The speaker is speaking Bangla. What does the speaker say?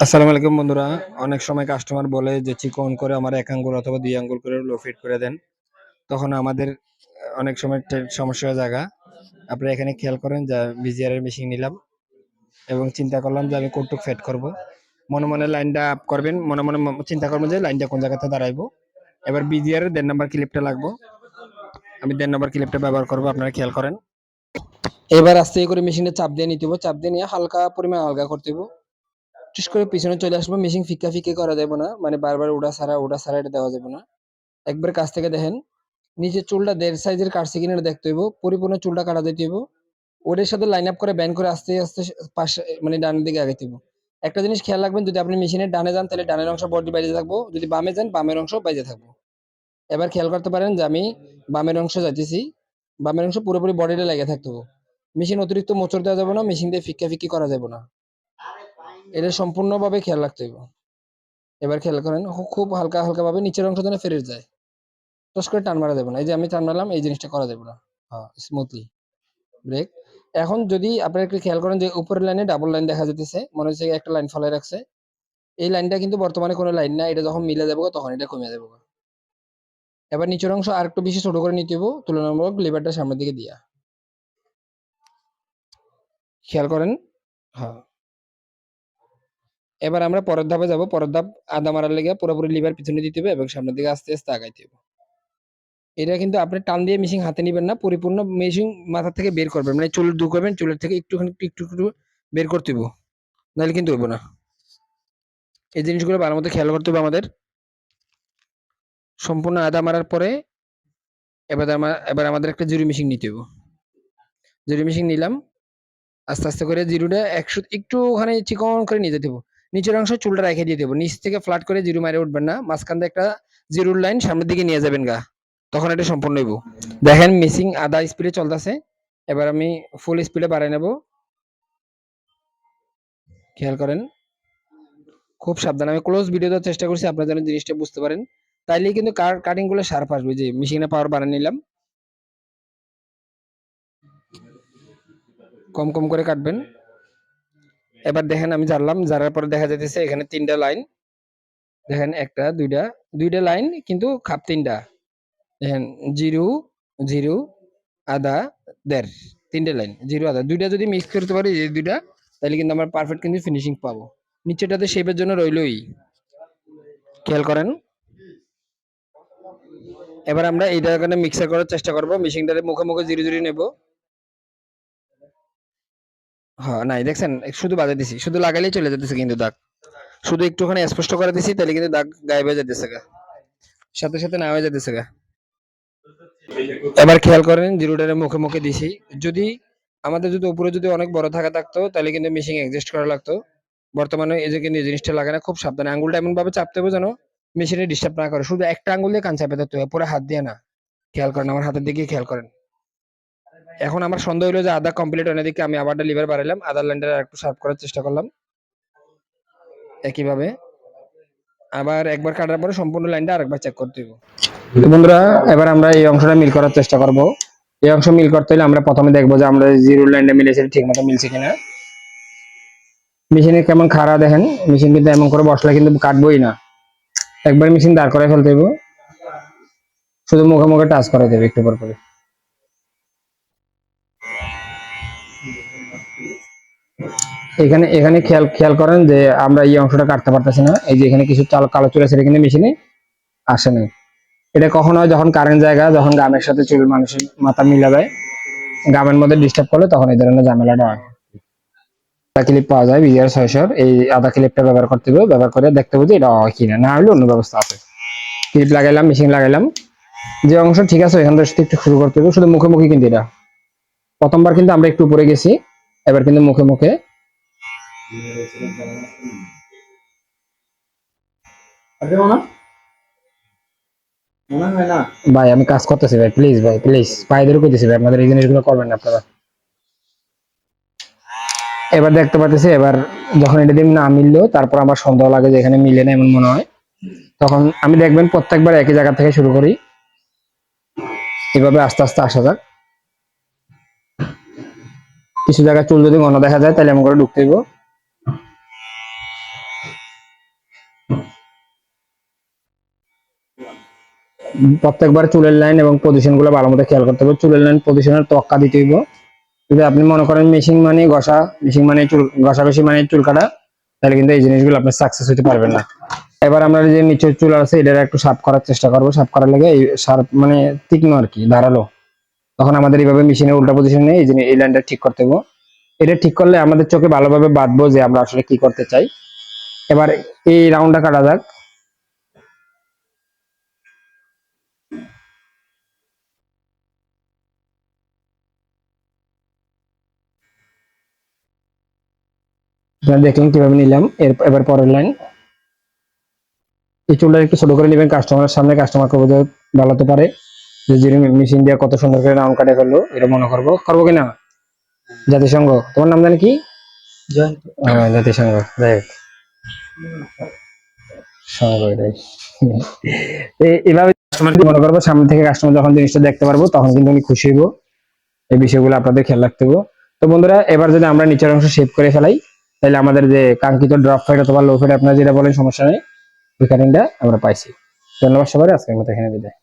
আসসালামু আলাইকুম বন্ধুরা। অনেক সময় কাস্টমার বলে যে, চিকন করে আমার এক আঙ্গুল অথবা দুই আঙ্গুল করে লো ফিট করে দেন। তখন আমাদের অনেক সময় সমস্যা জায়গা। আপনারা এখানে খেয়াল করেন যে বিজিআর এর মেশিন নিলাম এবং চিন্তা করলাম যে, আমি কৌটুক ফেট করব। মনে মনে লাইনটা আপ করবেন, মনে মনে চিন্তা করবেন যে লাইনটা কোন জায়গাতে দাঁড়াইবো। এবার বিজিআর দেড় নাম্বার ক্লিপটা লাগবো। আমি দেড় নাম্বার ক্লিপটা ব্যবহার করব, আপনারা খেয়াল করেন। এবার আস্তে করে মেশিনে চাপ দিয়ে নিতে হবে চাপ দিয়ে নিয়ে হালকা পরিমাণ আলগা করতে হবে টুস করে পিছনে চলে আসব মেশিন ফিক্কা ফিকে করা যাবে না মানে বারবার ওটা সারা ওটা সারা এটা দেওয়া যাবে না। একবার কাছ থেকে দেখেন নিচে চুলটা দেড় সাইজের কাটছে কিনা দেখতে হইব, পরিপূর্ণ চুলটা কাটা দিতে হইব, ওদের সাথে লাইন আপ করে ব্যান করে আস্তে আস্তে পাশে মানে ডানের দিকে আগে হইব। একটা জিনিস খেয়াল রাখবেন, যদি আপনি মেশিনের ডানে যান, তাহলে ডানের অংশ বডি বাইরে থাকব, যদি বামে যান, বামের অংশ বাইরে থাকব। এবার খেয়াল করতে পারেন যে আমি বামের অংশ যাইতেছি, বামের অংশ পুরোপুরি বডিটা লেগে থাকতে হবে মেশিন অতিরিক্ত মোচড় দেওয়া যাবে না মেশিন দিয়ে ফিক্কা ফিক্কি করা যাবে না। এটা সম্পূর্ণভাবে খেয়াল রাখতে হবে এবার খেয়াল করেন খুব হালকা হালকা ভাবে নিচের অংশ যেন ফেরত যায়। টস করে টান মারা যাবে না। এই যে আমি টান মারলাম, এই জিনিসটা করা যাবে না। হ্যাঁ স্মুথলি ব্রেক এখন যদি আপনারা একটু খেয়াল করেন যে উপরের লাইনে ডাবল লাইন দেখা যেতেছে মনে হচ্ছে একটা লাইন ফলাই রাখছে। এই লাইনটা কিন্তু বর্তমানে কোনো লাইন না, এটা যখন মিলে যাব তখন এটা কমে যাব এবার নিচের অংশ আর একটু বেশি ছোট করে নিতে হব তুলনামূলক লিভারটা সামনের দিকে দিয়া। খেয়াল করেন? হ্যাঁ এবার আমরা পরের ধাপে যাব। পরের ধাপ আদা মারার লেগে পুরোপুরি লিভার পিছনে দিতে হবে এবং সামনের দিকে আস্তে আস্তে আগাইতে হবে। এটা কিন্তু আপনি টান দিয়ে মেশিন হাতে নিবেন না, পরিপূর্ণ মেশিন মাথা থেকে বের করবেন। মানে চুল দূর করবেন, চুলের থেকে একটুখানি, একটু একটু বের করতে হবে নাহলে কিন্তু হইব না। এই জিনিসগুলো ভালো মতো খেয়াল করতে হবে আমাদের। সম্পূর্ণ আদা মারার পরে এবার এবার আমাদের একটা জুরি মেশিন নিতে হবে জুরি মেশিন নিলাম। আস্তে আস্তে করে জিরোটা একশো একটু ওখানে চিকন করে নিয়ে যেতে হবে নিচের অংশ চুলটা রেখে দিয়ে দেবো। নিচ থেকে ফ্ল্যাট করে জিরো মারে উঠবেন না। মাঝখান দিয়ে একটা জিরোর লাইন সামনের দিকে নিয়ে যাবেন গা। তখন এটা সম্পূর্ণ হইব। দেখেন মিসিং আধা স্পিডে চলতেছে। এবার আমি ফুল স্পিডে বাড়াই নেব। খেয়াল করেন। খুব সাবধান। আমি ক্লোজ ভিডিও দেওয়ার চেষ্টা করছি, আপনারা যেন জিনিসটা বুঝতে পারেন। তাইলে কিন্তু কাটিংগুলো শার্প আসবে। যে মেশিনে পাওয়ার বাড়িয়ে নিলাম। কম কম করে কাটবেন। এবার দেখেন আমি জানলাম, জানার পরে দেখা যাইতেছে এখানে তিনটা লাইন। দেখেন একটা, দুইটা দুইটা লাইন কিন্তু খাপ তিনটা। দেখেন, জিরো জিরো, আদা দেড় তিনটে লাইন, জিরো, আদা। দুইটা যদি মিক্স করতে পারি, এই দুইটা, তাহলে কিন্তু আমরা পারফেক্ট কিন্তু ফিনিশিং পাবো। নিচেটাতে শেপের জন্য রইলই। খেয়াল করেন। এবার আমরা এইটা এখানে মিক্সার করার চেষ্টা করব। মেশিনটারে মুখে মুখে জিরো জিরো নেব। হ্যাঁ নাই, দেখছেন, শুধু বাজে দিছি, শুধু লাগাইলেই চলে যেতেছে কিন্তু দাগ। শুধু একটুখানি স্পষ্ট করে দিছি তাহলে কিন্তু দাগ গায়েব হয়ে যেতেছে গা। সাথে সাথে না হয়ে যেতেছে গা। এবার খেয়াল করেন, জিরোটারে মুখে মুখে দিছি। যদি আমাদের যদি উপরে যদি অনেক বড় থাকা থাকতো তাহলে কিন্তু মেশিন অ্যাডজাস্ট করা লাগতো। বর্তমানে এই যে কিন্তু এই জিনিসটা লাগে না, খুব সাবধানে। আঙ্গুলটা এমন ভাবে চাপতে হবে যেন মেশিনে ডিস্টার্ব না করে। শুধু একটা আঙ্গুল দিয়ে কান চাপে ধরতে হবে পুরো হাত দিয়ে না। খেয়াল করেন, আমার হাতের দিকে খেয়াল করেন। এখন আমার সন্দেহ হলো যে আদা কমপ্লিট অনেক দিকে আমি আবার লিভার বাড়াইলাম। আদার লাইনটা একটু সার্ভ করার চেষ্টা করলাম। একইভাবে। আবার একবার কাটার পরে সম্পূর্ণ লাইনটা আরেকবার চেক করতে হবে বন্ধুরা, এবার আমরা এই অংশটা মিল করার চেষ্টা করব। এই অংশ মিল করতে হলে আমরা প্রথমে দেখব যে আমরা জিরো লাইনটা মিলেছে ঠিক মতো মিলছে কিনা। মেশিনে কেমন খাড়া দেখেন? মেশিন কিন্তু এমন করে বসলে কিন্তু কাটবোই না। একবার মেশিন দাঁড় করে ফেলতে হবে শুধু মুখে মুখে টাচ করে দেবে একটু পর করে এখানে এখানে খেয়াল খেয়াল করেন যে আমরা এই অংশটা কাটতে পারতেছি না। এই যে এখানে কিছু চাল, কালো চুল আছে কিন্তু মেশিনে আসে নাই। এটা কখন হয়? যখন কারেন্ট জায়গা, যখন গামের সাথে চুল মানুষের মাথা মিলা মিলাবে গামের মধ্যে ডিস্টার্ব করলে তখন এই ধরনের ঝামেলাটা হয়। আদা ক্লিপ পাওয়া যায় বিআর ছয়শোর। এই আদা ক্লিপটা ব্যবহার করতে হবে, ব্যবহার করে দেখতে হবে যে এটা হয় কিনা। না হলে অন্য ব্যবস্থা আছে। ক্লিপ লাগাইলাম মেশিন লাগাইলাম। যে অংশ ঠিক আছে, এখান থেকে একটু শুরু করতে হবে, শুধু মুখে মুখে কিন্তু এটা। প্রথমবার কিন্তু আমরা একটু উপরে গেছি, এবার কিন্তু মুখে মুখে ভাই, আমি কাজ করতেছি ভাই প্লিজ ভাই প্লিজ পায়ে ধরে কইতেছি ভাই, আপনাদের এই জিনিসগুলো করবেন না আপনারা। এবার দেখতে পাচ্ছি এবার যখন এটা দিয়ে না মিললো, তারপর আমার সন্দেহ লাগে যে এখানে মিলে না, এমন মনে হয়। তখন আমি দেখবেন প্রত্যেকবার একই জায়গা থেকে শুরু করি। এভাবে আস্তে আস্তে আসা যাক। কিছু জায়গায় চুল যদি ঘন দেখা যায়, তাহলে আমি করে ঢুকতে দিব প্রত্যেকবার চুলের লাইন এবং পজিশনগুলো ভালো মতো খেয়াল করতে হবে। চুলের লাইন পজিশনের তক্কা দিতে হইব। যদি আপনি মনে করেন মেশিন মানে ঘষা মেশিন মানে চুল, ঘষাঘষি মানে চুল কাটা, তাহলে কিন্তু এই জিনিসগুলো আপনি সাকসেস হতে পারবেন না। এবার আমরা যে নিচের চুল আছে এটা একটু সাফ করার চেষ্টা করব। সাফ করার লাগে এই সার্ফ মানে তীক্ষ্ণ আর কি, ধারালো। তখন আমাদের এইভাবে মেশিনের উল্টা পজিশনে এই জিনিস, এই লাইনটা ঠিক করতে হবে এটা ঠিক করলে আমাদের চোখে ভালোভাবে বাঁধবো যে আমরা আসলে কি করতে চাই। এবার এই রাউন্ডটা কাটা যাক। আপনারা দেখলেন কীভাবে নিলাম। এর এবার পরের লাইন এই চুলটা একটু ছোট করে নেবেন কাস্টমারের সামনে কাস্টমারকে বোঝা ভালো পারে। যে যিনি মেশিন দিয়ে কত সুন্দর করে রাউন্ড কাটে ফেলল এটা মনে করব। করব কিনা? জাতিসংঘ। তোমার নাম জানি কি? হ্যাঁ জাতিসংঘ। যাই এভাবে কাস্টমার মনে করব সামনে থেকে কাস্টমার যখন জিনিসটা দেখতে পারব তখন কিন্তু আমি খুশি হব এই বিষয়গুলো আপনাদের খেয়াল রাখতে হবে তো বন্ধুরা এবার যদি আমরা নিচের অংশ শেপ করে ফেলাই তাহলে আমাদের যে কাঙ্ক্ষিত ড্রপ ফাইট অথবা লো ফাইট আপনারা যেটা বলেন সমস্যা নেই রিকারিংটা আমরা পাইছি। ধন্যবাদ সবাই আজকের মতো এখানে বিদায়।